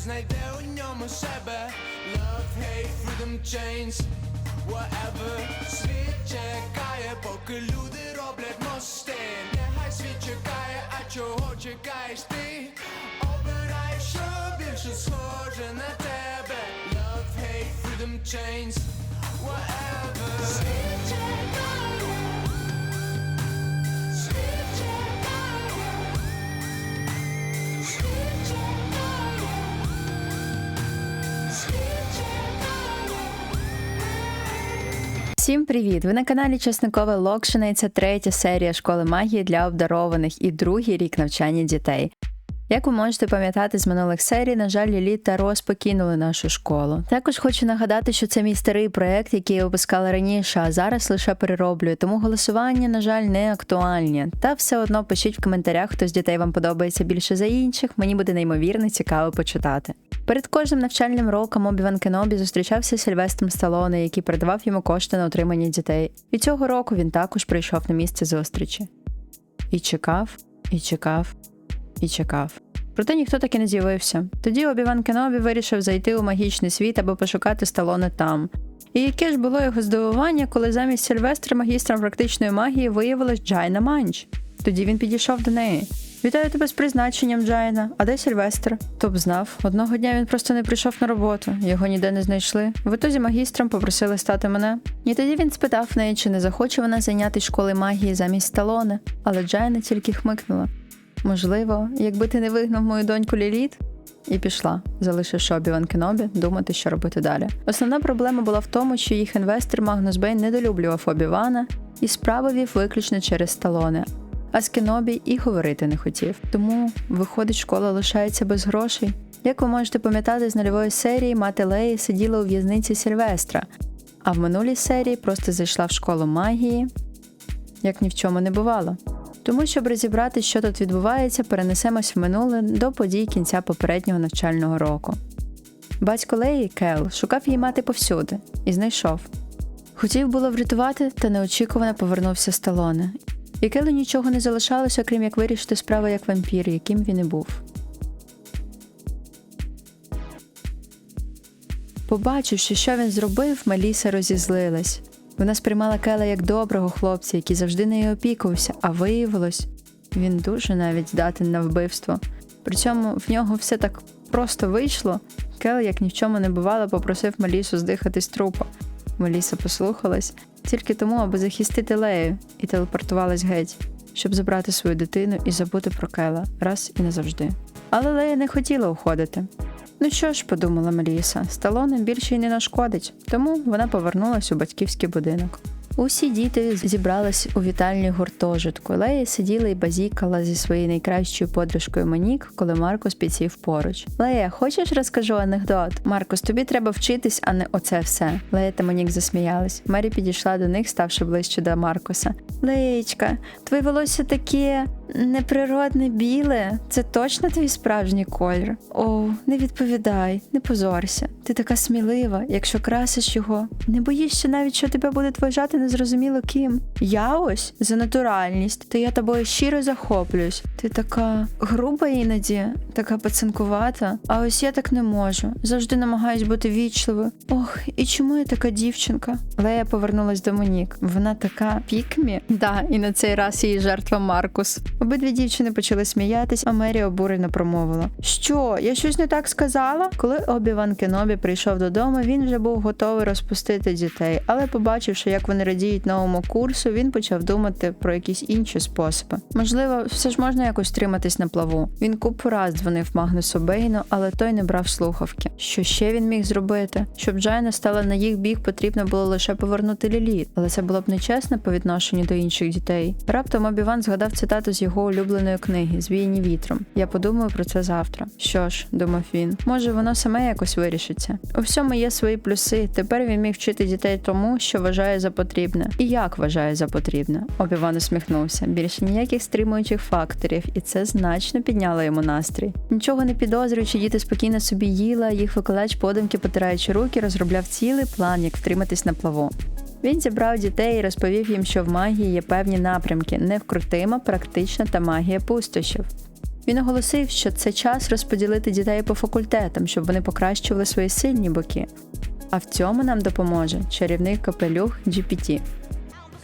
знайде у ньому себе Love, hate, freedom, chains Whatever Світ чекає, поки люди роблять мости Нехай світ чекає, а чого чекаєш ти? Обирай, що більше схоже на тебе Love, hate, freedom, chains Whatever Всім привіт! Ви на каналі Чесникове Локшина і це третя серія школи магії для обдарованих і другий рік навчання дітей. Як ви можете пам'ятати з минулих серій, на жаль, Ліліт та Рос покинули нашу школу. Також хочу нагадати, що це мій старий проект, який я випускала раніше, а зараз лише перероблюю, тому голосування, на жаль, не актуальні. Та все одно пишіть в коментарях, хто з дітей вам подобається більше за інших. Мені буде неймовірно цікаво почитати. Перед кожним навчальним роком Обіван Кенобі зустрічався з Сильвестром Сталоне, який передавав йому кошти на утримання дітей. І цього року він також прийшов на місце зустрічі. І чекав, і чекав, і чекав. Проте ніхто так і не з'явився. Тоді Обіван Кенобі вирішив зайти у магічний світ, аби пошукати Сталоне там. І яке ж було його здивування, коли замість Сильвестра магістром практичної магії виявилась Джайна Манч. Тоді він підійшов до неї. Вітаю тебе з призначенням, Джайна. А де Сильвестр? Хто б знав, одного дня він просто не прийшов на роботу, його ніде не знайшли. В ітозі магістром попросили стати мене. І тоді він спитав неї, чи не захоче вона зайняти школи магії замість Сталоне, але Джайна тільки хмикнула. Можливо, якби ти не вигнав мою доньку Ліліт? І пішла, залишивши Обіван Кенобі думати, що робити далі. Основна проблема була в тому, що їх інвестор Магнус Бейн недолюблював Обівана і справу вів виключно через Сталоне. А з Кенобі і говорити не хотів. Тому, виходить, школа лишається без грошей. Як ви можете пам'ятати з нульової серії, мати Леї сиділа у в'язниці Сильвестра, а в минулій серії просто зайшла в школу магії, як ні в чому не бувало. Тому, щоб розібрати, що тут відбувається, перенесемось в минуле до подій кінця попереднього навчального року. Батько Леї Кел шукав її мати повсюди і знайшов. Хотів було врятувати, та неочікувано повернувся Сталоне. І Келу нічого не залишалося, окрім як вирішити справу як вампір, яким він і був. Побачивши, що він зробив, Меліса розізлилась. Вона сприймала Кела як доброго хлопця, який завжди нею опікувався, а виявилось, він дуже навіть здатен на вбивство. При цьому в нього все так просто вийшло. Кел, як ні в чому не бувало, попросив Мелісу здихати з трупа. Меліса послухалась тільки тому, аби захистити Лею, і телепортувалась геть, щоб забрати свою дитину і забути про Кела раз і назавжди. Але Лея не хотіла уходити. Ну що ж, подумала Меліса, Сталоне більше й не нашкодить, тому вона повернулась у батьківський будинок. Усі діти зібрались у вітальні гуртожитку. Лея сиділа і базікала зі своєю найкращою подружкою Монік, коли Маркус підсів поруч. Лея, хочеш розкажу анекдот? Маркус, тобі треба вчитись, а не оце все. Лея та Монік засміялись. Мері підійшла до них, ставши ближче до Маркуса. Леєчка, твоє волосся таке неприродне біле. Це точно твій справжній колір? О, не відповідай, не позорся. Ти така смілива, якщо красиш його. Не боїшся навіть, що тебе буде вважати незрозуміло ким. Я ось за натуральність, то я тобою щиро захоплююсь. Ти така груба іноді, така пацанкувата. А ось я так не можу. Завжди намагаюсь бути вічливою. Ох, і чому я така дівчинка? Лея повернулась до Монік. Вона така пікмі. Да, і на цей раз її жертва Маркус. Обидві дівчини почали сміятись, а Мері обурено промовила: Що, я щось не так сказала? Коли Обіван Кенобі прийшов додому, він вже був готовий розпустити дітей, але побачивши, як вони радіють новому курсу, він почав думати про якісь інші способи. Можливо, все ж можна якось триматись на плаву. Він купу раз дзвонив Магнусу Бейну, але той не брав слухавки. Що ще він міг зробити? Щоб Джайна стала на їх бік, потрібно було лише повернути Ліліт, але це було б нечесно по відношенню до інших дітей. Раптом Обіван згадав цитату з його улюбленої книги Звіяні вітром. Я подумаю про це завтра. Що ж, думав він, може воно саме якось вирішиться. У всьому є свої плюси. Тепер він міг вчити дітей тому, що вважає за потрібне, і як вважає за потрібне. Обіван усміхнувся. Більше ніяких стримуючих факторів, і це значно підняло йому настрій. Нічого не підозрюючи, діти спокійно собі їла, їх викладач подумки, потираючи руки, розробляв цілий план, як втриматись на плаву. Він зібрав дітей і розповів їм, що в магії є певні напрямки невкрутима, практична та магія пустощів. Він оголосив, що це час розподілити дітей по факультетам, щоб вони покращували свої сильні боки. А в цьому нам допоможе чарівний капелюх GPT.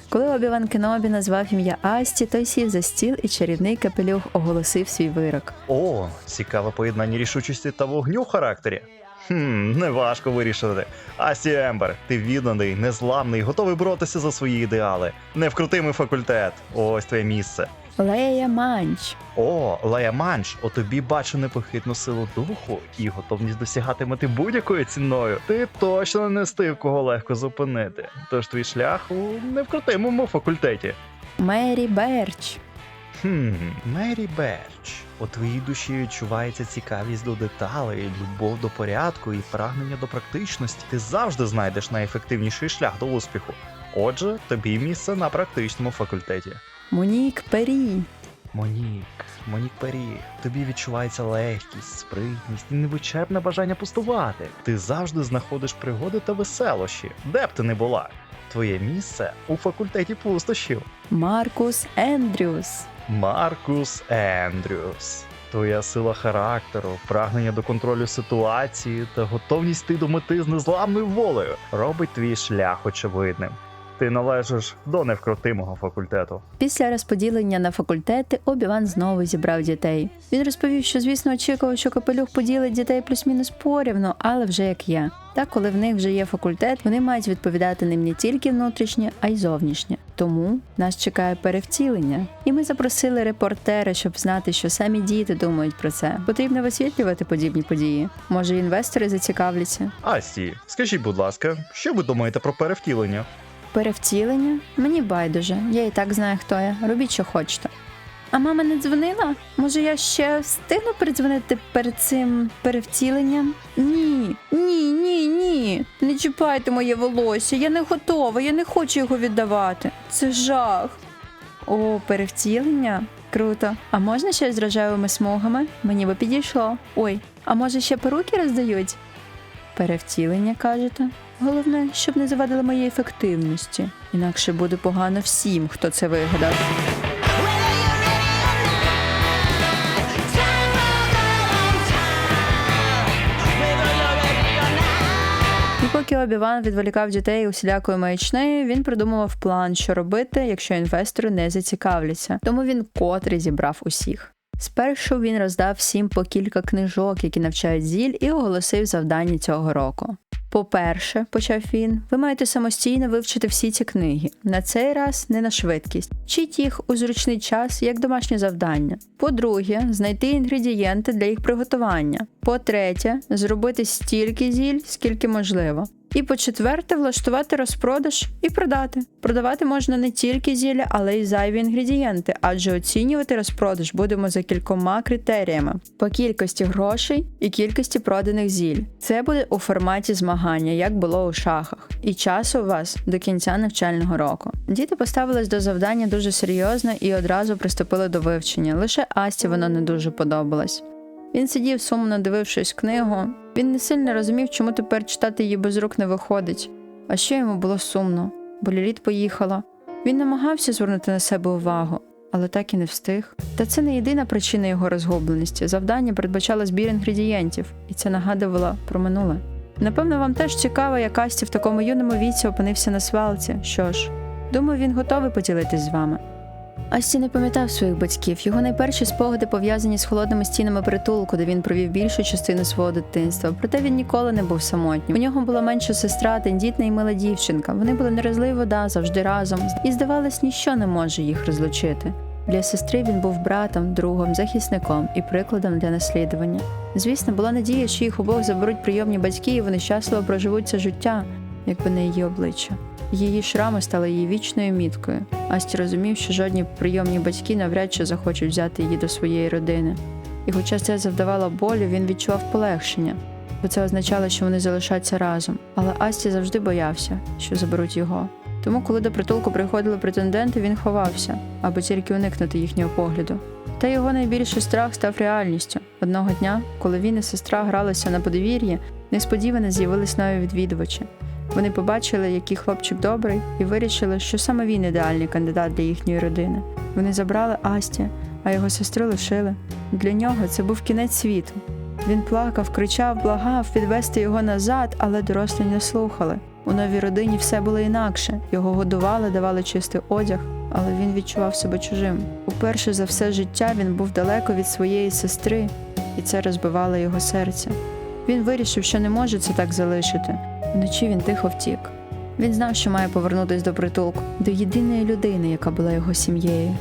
Коли Обіван Кенобі назвав ім'я Асті, той сів за стіл і чарівний капелюх оголосив свій вирок. О, цікаве поєднання рішучості та вогню в характері. Хм, неважко вирішити. Асі Ембер, ти відданий, незламний, готовий боротися за свої ідеали. Невкрутимий факультет. Ось твоє місце. Лея Манч. О, Лея Манч, у тобі бачу непохитну силу духу і готовність досягати мети будь-якою ціною. Ти точно не з тих, кого легко зупинити. Тож твій шлях у невкрутимому факультеті. Мері Берч. Хм, Мері Берч. У твоїй душі відчувається цікавість до деталей, любов до порядку і прагнення до практичності. Ти завжди знайдеш найефективніший шлях до успіху. Отже, тобі місце на практичному факультеті. Монік Пері. Монік, Монік Пері, тобі відчувається легкість, спритність і невичерпне бажання пустувати. Ти завжди знаходиш пригоди та веселощі, де б ти не була. Твоє місце у факультеті пустощів. Маркус Ендрюс. Маркус Ендрюс. Твоя сила характеру, прагнення до контролю ситуації та готовність йти до мети з незламною волею робить твій шлях очевидним. Ти належиш до невкрутимого факультету. Після розподілення на факультети Обіван знову зібрав дітей. Він розповів, що, звісно, очікував, що капелюх поділить дітей плюс-мінус порівну, але вже як є. Так, коли в них вже є факультет, вони мають відповідати ним не тільки внутрішнє, а й зовнішнє. Тому нас чекає перевтілення. І ми запросили репортера, щоб знати, що самі діти думають про це. Потрібно висвітлювати подібні події. Може, інвестори зацікавляться. Асі, скажіть, будь ласка, що ви думаєте про перевтілення? Перевтілення? Мені байдуже, я і так знаю, хто я. Робіть, що хочете. А мама не дзвонила? Може, я ще встигну передзвонити перед цим перевтіленням? Ні, ні, ні, ні. Не чіпайте моє волосся. Я не готова, я не хочу його віддавати. Це жах. О, перевтілення? Круто. А можна ще з рожевими смугами? Мені би підійшло. Ой, а може ще перуки роздають? Перевтілення, кажете? Головне, щоб не завадили моєї ефективності. Інакше буде погано всім, хто це вигадав. І поки Обіван відволікав дітей усілякою маячнею, він придумував план, що робити, якщо інвестори не зацікавляться. Тому він котре зібрав усіх. Спершу він роздав всім по кілька книжок, які навчають зіль, і оголосив завдання цього року. По-перше, почав він, ви маєте самостійно вивчити всі ці книги. На цей раз не на швидкість. Вчіть їх у зручний час як домашнє завдання. По-друге, знайти інгредієнти для їх приготування. По-третє, зробити стільки зіль, скільки можливо. І по-четверте, влаштувати розпродаж і продати. Продавати можна не тільки зілля, але й зайві інгредієнти, адже оцінювати розпродаж будемо за кількома критеріями: по кількості грошей і кількості проданих зіль. Це буде у форматі змагання, як було у шахах. І часу у вас до кінця навчального року. Діти поставились до завдання дуже серйозно і одразу приступили до вивчення. Лише Асті воно не дуже подобалось. Він сидів сумно дивившись книгу. Він не сильно розумів, чому тепер читати її без рук не виходить. А ще йому було сумно, бо Ліліт поїхала. Він намагався звернути на себе увагу, але так і не встиг. Та це не єдина причина його розгубленості. Завдання передбачало збір інгредієнтів, і це нагадувало про минуле. Напевно, вам теж цікаво, як Асті в такому юному віці опинився на свалці. Що ж, думаю, він готовий поділитись з вами. Асті не пам'ятав своїх батьків. Його найперші спогади пов'язані з холодними стінами притулку, де він провів більшу частину свого дитинства. Проте він ніколи не був самотнім. У нього була менша сестра, тендітна і мила дівчинка. Вони були не розлий вода, завжди разом, і здавалось, ніщо не може їх розлучити. Для сестри він був братом, другом, захисником і прикладом для наслідування. Звісно, була надія, що їх обох заберуть прийомні батьки, і вони щасливо проживуть це життя, якби не її обличчя. Її шрами стали її вічною міткою. Асті розумів, що жодні прийомні батьки навряд чи захочуть взяти її до своєї родини. І хоча це завдавало болю, він відчував полегшення, бо це означало, що вони залишаться разом. Але Асті завжди боявся, що заберуть його. Тому, коли до притулку приходили претенденти, він ховався, аби тільки уникнути їхнього погляду. Та його найбільший страх став реальністю. Одного дня, коли він і сестра гралися на подвір'ї, несподівано з'явились нові відвідувачі. Вони побачили, який хлопчик добрий, і вирішили, що саме він ідеальний кандидат для їхньої родини. Вони забрали Асті, а його сестру лишили. Для нього це був кінець світу. Він плакав, кричав, благав відвести його назад, але дорослі не слухали. У новій родині все було інакше. Його годували, давали чистий одяг, але він відчував себе чужим. Уперше за все життя він був далеко від своєї сестри, і це розбивало його серце. Він вирішив, що не може це так залишити. Вночі він тихо втік. Він знав, що має повернутися до притулку, до єдиної людини, яка була його сім'єю.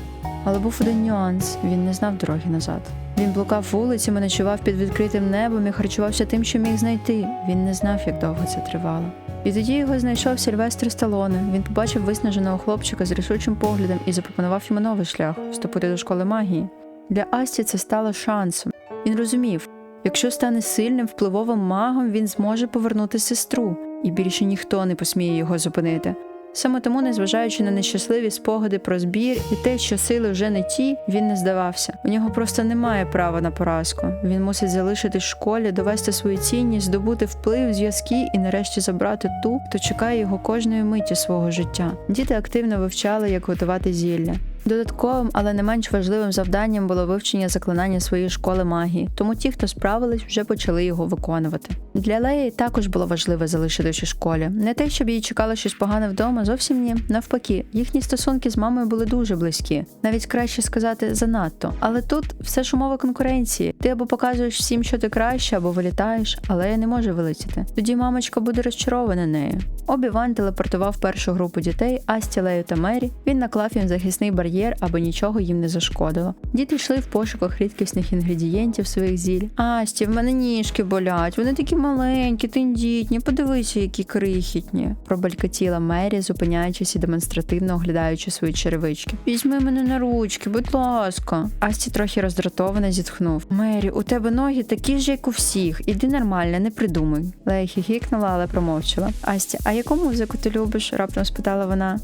Але був один нюанс: він не знав дороги назад. Він блукав вулицями, ночував під відкритим небом і харчувався тим, що міг знайти. Він не знав, як довго це тривало. І тоді його знайшов Сільвестр Сталоне. Він побачив виснаженого хлопчика з рішучим поглядом і запропонував йому новий шлях вступити до школи магії. Для Асті це стало шансом. Він розумів, якщо стане сильним впливовим магом, він зможе повернути сестру, і більше ніхто не посміє його зупинити. Саме тому, незважаючи на нещасливі спогади про збір і те, що сили вже не ті, він не здавався. У нього просто немає права на поразку. Він мусить залишитись в школі, довести свою цінність, здобути вплив, зв'язки і нарешті забрати ту, хто чекає його кожної миті свого життя. Діти активно вивчали, як готувати зілля. Додатковим, але не менш важливим завданням було вивчення заклинання своєї школи магії, тому ті, хто справились, вже почали його виконувати. Для Леї також було важливо залишитись у школі. Не те, щоб їй чекало щось погане вдома, зовсім ні. Навпаки, їхні стосунки з мамою були дуже близькі, навіть краще сказати занадто. Але тут все ж умова конкуренції. Ти або показуєш всім, що ти краще, або вилітаєш, а Лея не може вилетіти. Тоді мамочка буде розчарована нею. Обі-Ван телепортував першу групу дітей Асті, Лею та Мері. Він наклав їм захисний бар'єр, аби нічого їм не зашкодило. Діти йшли в пошуках рідкісних інгредієнтів своїх зіль. Асті, в мене ніжки болять, вони такі маленькі, тендітні. Подивися, які крихітні. Пробалькотіла Мері, зупиняючись і демонстративно оглядаючи свої черевички. Візьми мене на ручки, будь ласка. Асті трохи роздратовано зітхнув. Мері, у тебе ноги такі ж, як у всіх. Іди нормально, не придумай. Лея хіхікнула, але промовчала. Асті, а яку музику ти любиш? раптом спитала вона.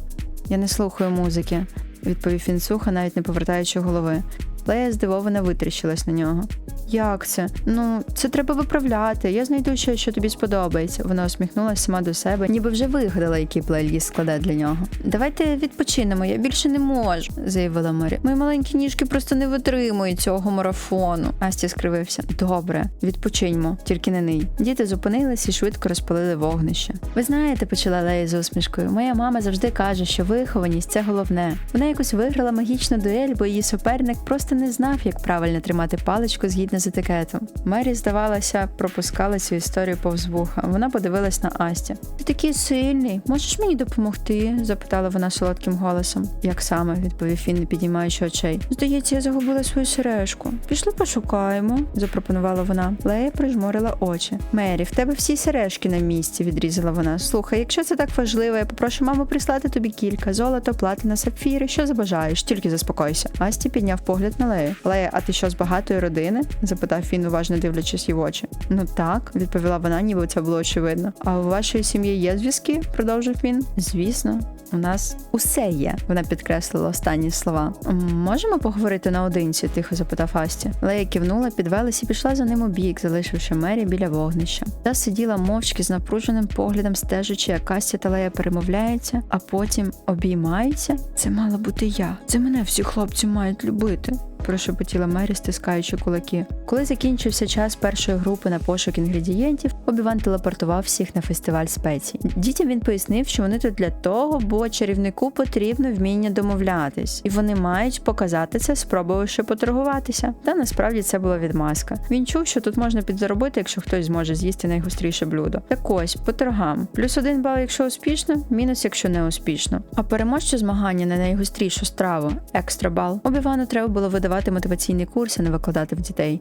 Я не слухаю музики, відповів він сухо, навіть не повертаючи голови. Лея здивовано витріщилась на нього. Як це? Ну, це треба виправляти. Я знайду щось, що тобі сподобається. Вона усміхнулася сама до себе, ніби вже вигадала, який плейліст складе для нього. Давайте відпочинемо, я більше не можу, заявила Мері. Мої маленькі ніжки просто не витримують цього марафону. Асті скривився. Добре, відпочиньмо, тільки не ний. Діти зупинились і швидко розпалили вогнище. Ви знаєте, почала Лея з усмішкою. Моя мама завжди каже, що вихованість це головне. Вона якось виграла магічну дуель, бо її суперник просто не знав, як правильно тримати паличку згідно з етикетом. Мері, здавалося, пропускала цю історію повз вуха. Вона подивилась на Асті. Ти такий сильний, можеш мені допомогти? запитала вона солодким голосом. Як саме, відповів він, не піднімаючи очей. Здається, я загубила свою сережку. Пішли пошукаємо, запропонувала вона. Лея прижмурила очі. Мері, в тебе всі сережки на місці, відрізала вона. Слухай, якщо це так важливо, я попрошу маму прислати тобі кілька золото, платина, сапфіри. Що забажаєш? Тільки заспокойся. Асті підняв погляд на Лею. Лея, а ти що з багатої родини? запитав він, уважно дивлячись їй в очі. Ну так, відповіла вона, ніби це було очевидно. А у вашої сім'ї є зв'язки? продовжив він. Звісно. У нас усе є. Вона підкреслила останні слова. Можемо поговорити наодинці? тихо запитав Асті. Лея кивнула, підвелась і пішла за ним у бік, залишивши Мері біля вогнища. Та сиділа мовчки з напруженим поглядом, стежачи, як Асті та Лея перемовляються, а потім обіймаються. Це мала бути я. Це мене всі хлопці мають любити. Прошепотіла Мері, стискаючи кулаки. Коли закінчився час першої групи на пошук інгредієнтів, Обіван телепортував всіх на фестиваль спецій. Дітям він пояснив, що вони тут для того, бо чарівнику потрібно вміння домовлятись, і вони мають показати це, спробувавши поторгуватися. Та насправді це була відмазка. Він чув, що тут можна підзаробити, якщо хтось зможе з'їсти найгостріше блюдо. Так ось, по торгам. Плюс один бал, якщо успішно, мінус, якщо не успішно. А переможче змагання на найгострішу страву екстра бал. Обівану треба було видавати мотиваційні курси, не викладати в дітей.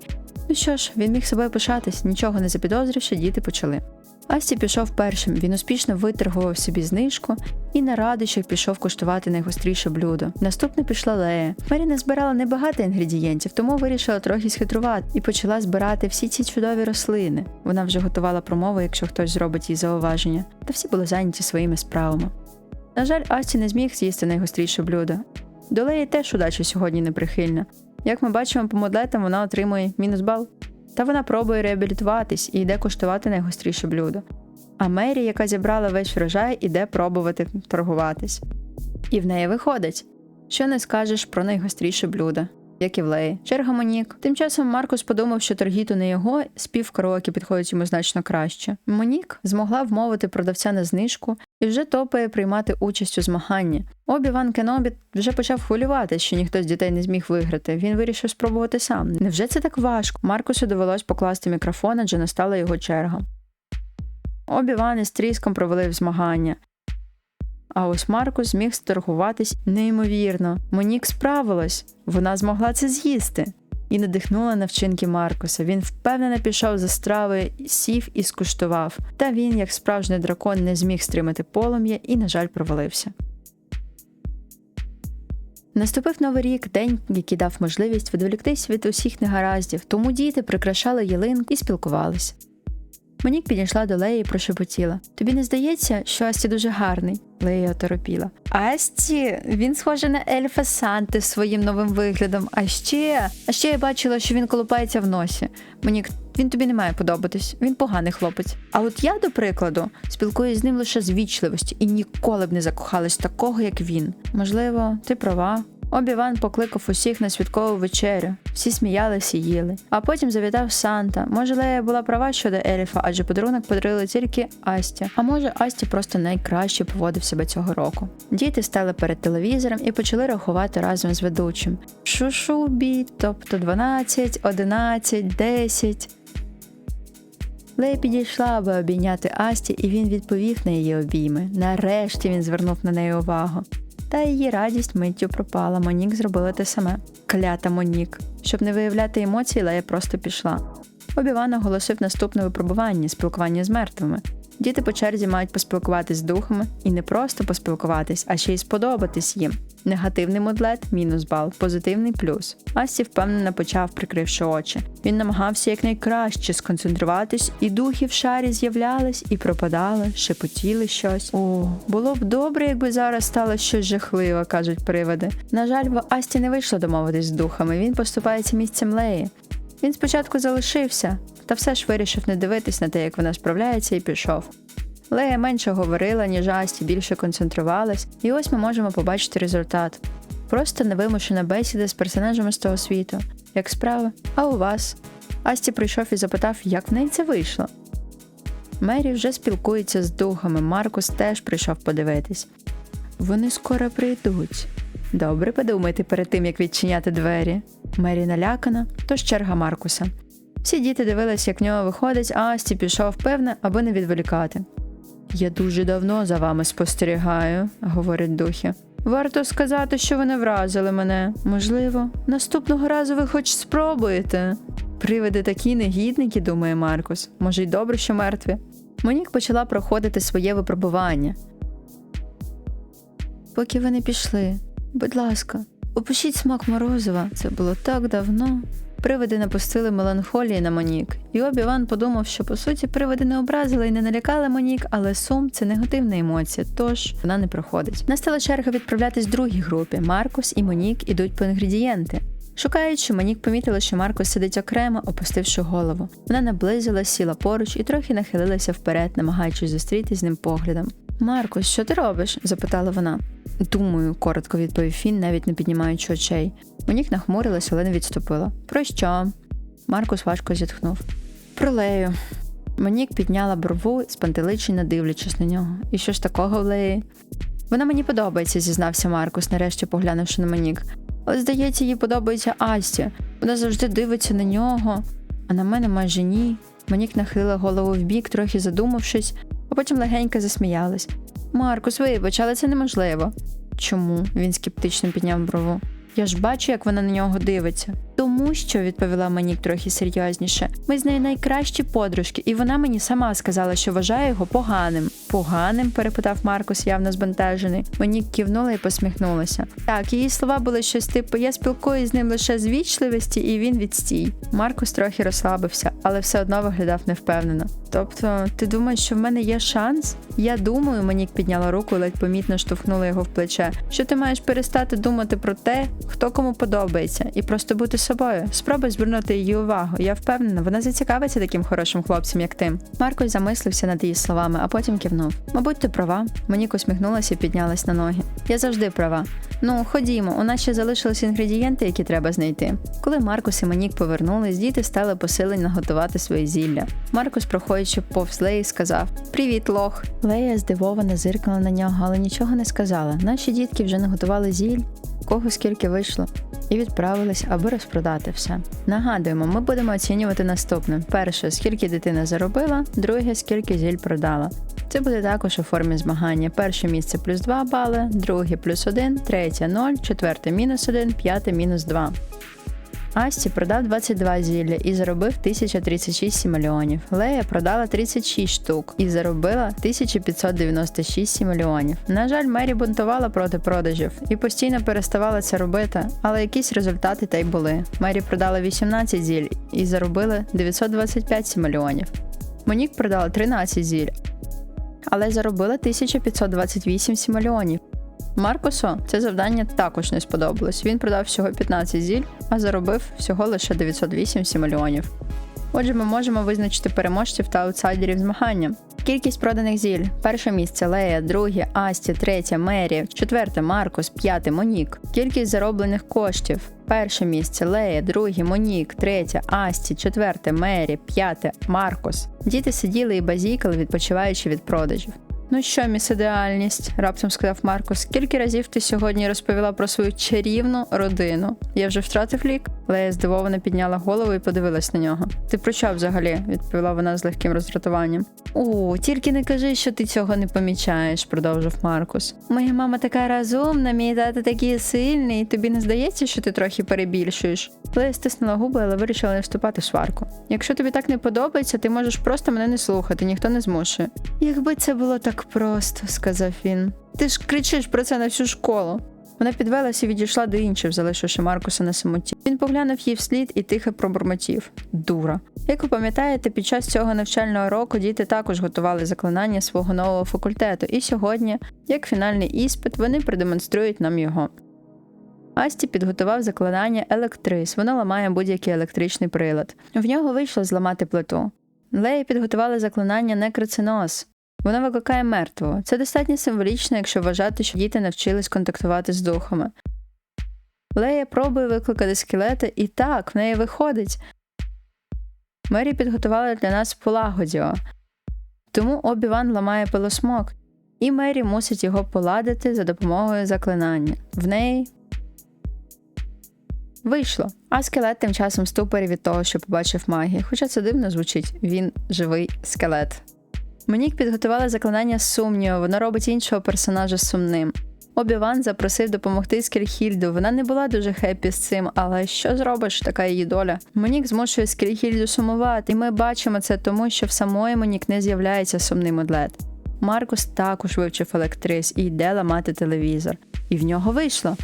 Ну що ж, він міг собою пишатись, нічого не запідозривши, діти почали. Асті пішов першим. Він успішно виторгував собі знижку і на радощах пішов куштувати найгостріше блюдо. Наступне пішла Лея. Мері не збирала небагато інгредієнтів, тому вирішила трохи схитрувати і почала збирати всі ці чудові рослини. Вона вже готувала промову, якщо хтось зробить їй зауваження, та всі були зайняті своїми справами. На жаль, Асті не зміг з'їсти найгостріше блюдо. До Леї теж удача сьогодні неприхильна. Як ми бачимо по модлетам, вона отримує мінус бал. Та вона пробує реабілітуватись і йде куштувати найгостріше блюдо. А Мері, яка зібрала весь врожай, іде пробувати торгуватись. І в неї виходить, що не скажеш про найгостріше блюдо. Як і в Леї. Черга Монік. Тим часом Маркус подумав, що торгіту не його, спів караоке підходить йому значно краще. Монік змогла вмовити продавця на знижку і вже топає приймати участь у змаганні. Обі-Ван Кенобі вже почав хвилювати, що ніхто з дітей не зміг виграти. Він вирішив спробувати сам. Невже це так важко? Маркусу довелось покласти мікрофон, адже настала його черга. Обі-Ван із тріском провели змагання. А ось Маркус зміг сторгуватись неймовірно. Монік справилась, вона змогла це з'їсти. І надихнула на вчинки Маркуса. Він впевнено пішов за страви, сів і скуштував. Та він, як справжній дракон, не зміг стримати полум'я і, на жаль, провалився. Наступив новий рік, день, який дав можливість відволіктись від усіх негараздів, тому діти прикрашали ялинку і спілкувались. Монік підійшла до Леї і прошепотіла: Тобі не здається, що Асті дуже гарний? Лея оторопіла. Асті, він схожий на ельфа Санти своїм новим виглядом. А ще, а ще я бачила, що він колупається в носі. Мені він тобі не має подобатись. Він поганий хлопець. А от я, до прикладу, спілкуюсь з ним лише з вічливості і ніколи б не закохалась такого, як він. Можливо, ти права. Обіван покликав усіх на святкову вечерю. Всі сміялися і їли. А потім завітав Санта. Може, Лея була права щодо Еліфа, адже подарунок подарили тільки Асті. А може, Асті просто найкраще поводив себе цього року. Діти стали перед телевізором і почали рахувати разом з ведучим. Шушубі, тобто 12, 11, 10. Лея підійшла, аби обійняти Асті, і він відповів на її обійми. Нарешті він звернув на неї увагу. Та її радість миттю пропала. Монік зробила те саме. Клята Монік. Щоб не виявляти емоцій, Лея просто пішла. Обіван оголосив наступне випробування спілкування з мертвими. Діти по черзі мають поспілкуватись з духами і не просто поспілкуватись, а ще й сподобатись їм. Негативний мудлет мінус бал, позитивний плюс. Асті впевнено почав, прикривши очі. Він намагався якнайкраще сконцентруватись, і духи в шарі з'являлись і пропадали, шепотіли щось. О, було б добре, якби зараз стало щось жахливе, кажуть привиди. На жаль, в Асті не вийшло домовитись з духами. Він поступається місцем Леї. Він спочатку залишився, та все ж вирішив не дивитись на те, як вона справляється, і пішов. Лея менше говорила, ніж Асті, більше концентрувалась, і ось ми можемо побачити результат. Просто невимушена бесіда з персонажами з того світу. Як справи? А у вас? Асті прийшов і запитав, як в неї це вийшло. Мері вже спілкується з духами, Маркус теж прийшов подивитись. Вони скоро прийдуть. Добре подумайте перед тим, як відчиняти двері. Мері налякана, тож черга Маркуса. Всі діти дивились, як в нього виходить, а Асті пішов, певне, аби не відволікати. Я дуже давно за вами спостерігаю, говорять духи. Варто сказати, що ви не вразили мене. Можливо, наступного разу ви хоч спробуєте. Привиди такі негідники, думає Маркус. Може, й добре, що мертві. Монік почала проходити своє випробування. Поки ви не пішли, будь ласка, опишіть смак морозива. Це було так давно. Привиди напустили меланхолії на Монік, і Обі-Ван подумав, що по суті привиди не образили і не налякали Монік, але сум це негативна емоція, тож вона не проходить. Настала черга відправлятись другій групі. Маркус і Монік ідуть по інгредієнти. Шукаючи, Монік помітила, що Маркус сидить окремо, опустивши голову. Вона наблизилась, сіла поруч і трохи нахилилася вперед, намагаючись зустрітись з ним поглядом. Маркус, що ти робиш? запитала вона. Думаю, коротко відповів він, навіть не піднімаючи очей. Монік нахмурилась, але не відступила. Про що? Маркус важко зітхнув. Про Лею. Монік підняла брову, спантеличено дивлячись на нього. І що ж такого в Леї? Вона мені подобається, зізнався Маркус, нарешті поглянувши на Монік. Але, здається, їй подобається Асті. Вона завжди дивиться на нього, а на мене майже ні. Монік нахилила голову вбік, трохи задумавшись, а потім легенько засміялась. Маркус, вибач, але це неможливо. Чому? Він скептично підняв брову. Я ж бачу, як вона на нього дивиться. Тому що, відповіла Монік трохи серйозніше, ми з нею найкращі подружки, і вона мені сама сказала, що вважає його поганим. Поганим? перепитав Маркус, явно збентежений. Монік кивнула і посміхнулася. Так, її слова були щось типу: я спілкуюсь з ним лише з вічливості, і він відстій. Маркус трохи розслабився, але все одно виглядав невпевнено. Тобто, ти думаєш, що в мене є шанс? Я думаю, Монік підняла руку ледь помітно штовхнула його в плече. Що ти маєш перестати думати про те, хто кому подобається, і просто бути собою. Спробуй звернути її увагу. Я впевнена, вона зацікавиться таким хорошим хлопцем, як ти. Маркось замислився над її словами, а потім кивнув. Мабуть, ти права. Монік усміхнулася і піднялась на ноги. Я завжди права. Ну, ходімо, у нас ще залишились інгредієнти, які треба знайти. Коли Маркус і Монік повернулись, діти стали посилень наготувати свої зілля. Маркус, проходячи повз Леї, сказав: Привіт, лох. Лея здивовано зиркала на нього, але нічого не сказала. Наші дітки вже наготували зіль, кого скільки вийшло, і відправились, аби розпродати все. Нагадуємо, ми будемо оцінювати наступне: перше, скільки дитина заробила, друге, скільки зіль продала. Це буде також у формі змагання. Перше місце плюс 2 бали, друге плюс 1, третє 0, четверте мінус 1, п'яте мінус 2. Асті продав 22 зілля і заробив 1036 сімельонів. Лея продала 36 штук і заробила 1596 сімельонів. На жаль, Мері бунтувала проти продажів і постійно переставала це робити, але якісь результати та й були. Мері продала 18 зіль і заробили 925 сімельонів. Монік продала 13 зіль, але заробила 1528 сімельонів. Маркусу це завдання також не сподобалось. Він продав всього 15 зіль, а заробив всього лише 908 сімельонів. Отже, ми можемо визначити переможців та аутсайдерів змагання. Кількість проданих зіль: перше місце Лея, друге Асті, третє Мері, четверте Маркус, п'яте Монік. Кількість зароблених коштів: перше місце Лея, друге Монік, третє Асті, четверте Мері, п'яте Маркус. Діти сиділи і базікали, відпочиваючи від продажів. Ну що, міс ідеальність, раптом сказав Маркус. Скільки разів ти сьогодні розповіла про свою чарівну родину? Я вже втратив лік? Лея здивовано підняла голову і подивилась на нього. Ти про що взагалі? відповіла вона з легким роздратуванням. О, тільки не кажи, що ти цього не помічаєш, продовжив Маркус. Моя мама така розумна, мій тато такий сильний. Тобі не здається, що ти трохи перебільшуєш? Лея стиснула губи, але вирішила не вступати в сварку. Якщо тобі так не подобається, ти можеш просто мене не слухати, ніхто не змушує. Якби це було так просто, сказав він. Ти ж кричиш про це на всю школу. Вона підвелася і відійшла до інших, залишивши Маркуса на самоті. Він поглянув їй вслід і тихо пробурмотів. Дура. Як ви пам'ятаєте, під час цього навчального року діти також готували заклинання свого нового факультету, і сьогодні, як фінальний іспит, вони продемонструють нам його. Асті підготував заклинання електрис. Воно ламає будь-який електричний прилад. В нього вийшло зламати плиту. Леї підготували заклинання некроциноз. Воно викликає мертвого. Це достатньо символічно, якщо вважати, що діти навчились контактувати з духами. Лея пробує викликати скелети, і так, в неї виходить. Мері підготувала для нас полагодіо. Тому Обі-Ван ламає пилосмок, і Мері мусить його поладити за допомогою заклинання. В неї вийшло. А скелет тим часом ступорі від того, що побачив магію. Хоча це дивно звучить, він живий скелет. Монік підготувала заклинання сумніву, воно робить іншого персонажа сумним. Обі-Ван запросив допомогти Скельхільду. Вона не була дуже хеппі з цим, але що зробиш, така її доля. Монік змушує Скельхільду сумувати, і ми бачимо це тому, що в самої Монік не з'являється сумний модлет. Маркус також вивчив електрис і йде ламати телевізор. І в нього вийшло.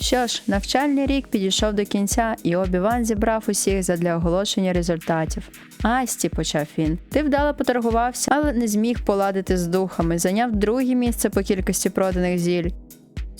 Що ж, навчальний рік підійшов до кінця, і Обі-Ван зібрав усіх задля оголошення результатів. Асті, почав він. Ти вдало поторгувався, але не зміг поладити з духами, зайняв друге місце по кількості проданих зіль.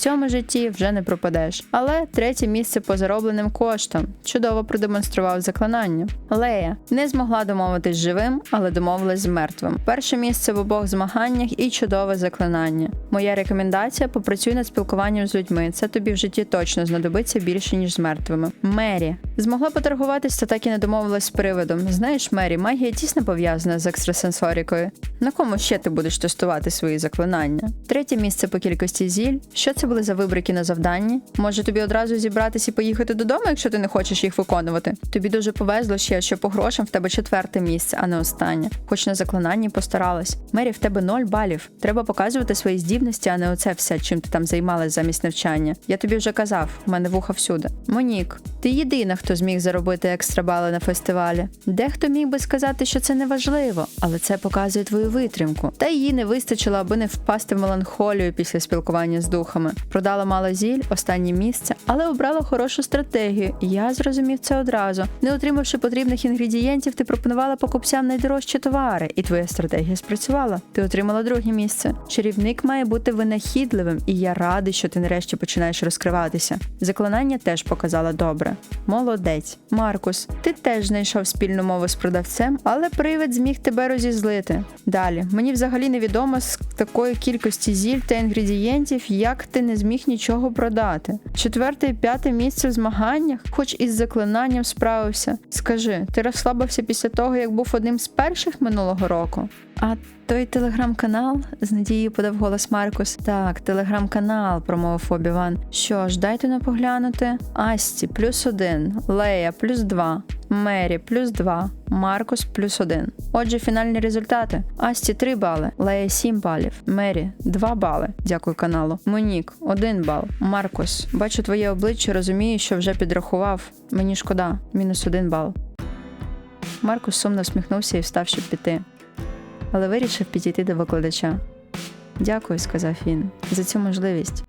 Цьому житті вже не пропадеш. Але третє місце по заробленим коштам чудово продемонстрував заклинання. Лея не змогла домовитись живим, але домовилась з мертвим. Перше місце в обох змаганнях і чудове заклинання. Моя рекомендація попрацюй над спілкуванням з людьми. Це тобі в житті точно знадобиться більше ніж з мертвими. Мері змогла поторгуватись, та так і не домовилась з привидом. Знаєш, Мері, магія тісно пов'язана з екстрасенсорікою. На кому ще ти будеш тестувати свої заклинання? Третє місце по кількості зіль. Що це були за вибрики на завданні? Може тобі одразу зібратись і поїхати додому, якщо ти не хочеш їх виконувати? Тобі дуже повезло ще, що по грошам в тебе четверте місце, а не останнє. Хоч на заклинанні постаралась. Мері, в тебе ноль балів. Треба показувати свої здібності, а не оце все, чим ти там займалась замість навчання. Я тобі вже казав, в мене вуха всюди. Монік, ти єдина, хто зміг заробити екстра бали на фестивалі. Дехто міг би сказати, що це не важливо, але це показує твою витримку. Та її не вистачило, аби не впасти в меланхолію після спілкування з духами. Проблеми. Продала мало зіль, останнє місце, але обрала хорошу стратегію. Я зрозумів це одразу. Не отримавши потрібних інгредієнтів, ти пропонувала покупцям найдорожчі товари, і твоя стратегія спрацювала. Ти отримала друге місце. Чарівник має бути винахідливим, і я радий, що ти нарешті починаєш розкриватися. Заклинання теж показала добре. Молодець. Маркус, ти теж знайшов спільну мову з продавцем, але привид зміг тебе розізлити. Далі, мені взагалі невідомо з такої кількості зіль та інгредієнтів, як ти не зміг нічого продати. Четверте і п'яте місце в змаганнях, хоч із заклинанням справився. Скажи, ти розслабився після того, як був одним з перших минулого року? А той телеграм-канал з надією подав голос Маркус. Так, телеграм-канал, промовив Обіван. Що ж, дайте на поглянути. Асті плюс один, Лея плюс два, Мері плюс два, Маркус плюс один. Отже, фінальні результати: Асті 3 бали, Лея 7 балів, Мері 2 бали. Дякую каналу. Монік 1 бал. Маркус, бачу твоє обличчя, розумію, що вже підрахував. Мені шкода, мінус 1 бал. Маркус сумно всміхнувся і встав, щоб піти але вирішив підійти до викладача. Дякую, сказав він, за цю можливість.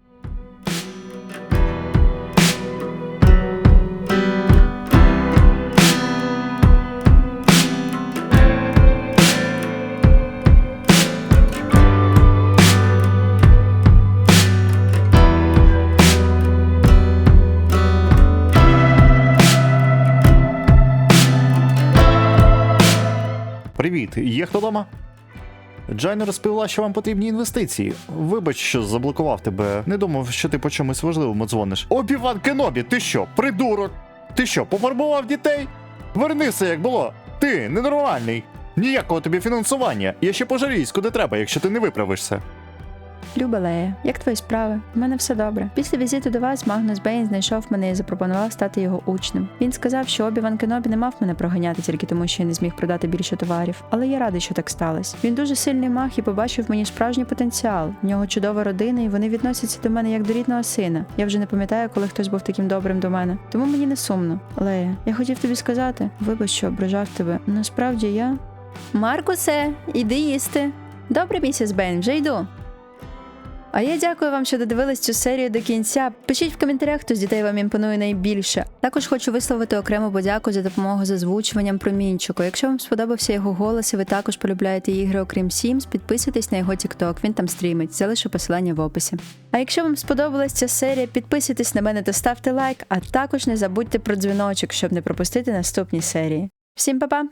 Привіт, є хто дома? Джайна розповіла, що вам потрібні інвестиції. Вибач, що заблокував тебе. Не думав, що ти по чомусь важливому дзвониш. Обіван Кенобі, ти що, придурок? Ти що, пофарбував дітей? Вернися, як було. Ти ненормальний. Ніякого тобі фінансування. Я ще пожаліюсь, куди треба, якщо ти не виправишся. Люба Лея, як твої справи? У мене все добре. Після візиту до вас Магнус Бейн знайшов мене і запропонував стати його учнем. Він сказав, що Обі-Ван Кенобі не мав мене проганяти тільки тому, що я не зміг продати більше товарів. Але я радий, що так сталося. Він дуже сильний маг і побачив мені справжній потенціал. В нього чудова родина, і вони відносяться до мене як до рідного сина. Я вже не пам'ятаю, коли хтось був таким добрим до мене. Тому мені не сумно. Лея, я хотів тобі сказати, вибач, що ображав тебе. Насправді я. Маркусе, іди їсти. Добре, місіс Бейн, вже йду. А я дякую вам, що додивились цю серію до кінця. Пишіть в коментарях, хто з дітей вам імпонує найбільше. Також хочу висловити окрему подяку за допомогу з озвучуванням промінчику. Якщо вам сподобався його голос і ви також полюбляєте ігри, окрім Sims, підписуйтесь на його TikTok, він там стрімить. Залишу посилання в описі. А якщо вам сподобалась ця серія, підписуйтесь на мене та ставте лайк, а також не забудьте про дзвіночок, щоб не пропустити наступні серії. Всім па-па!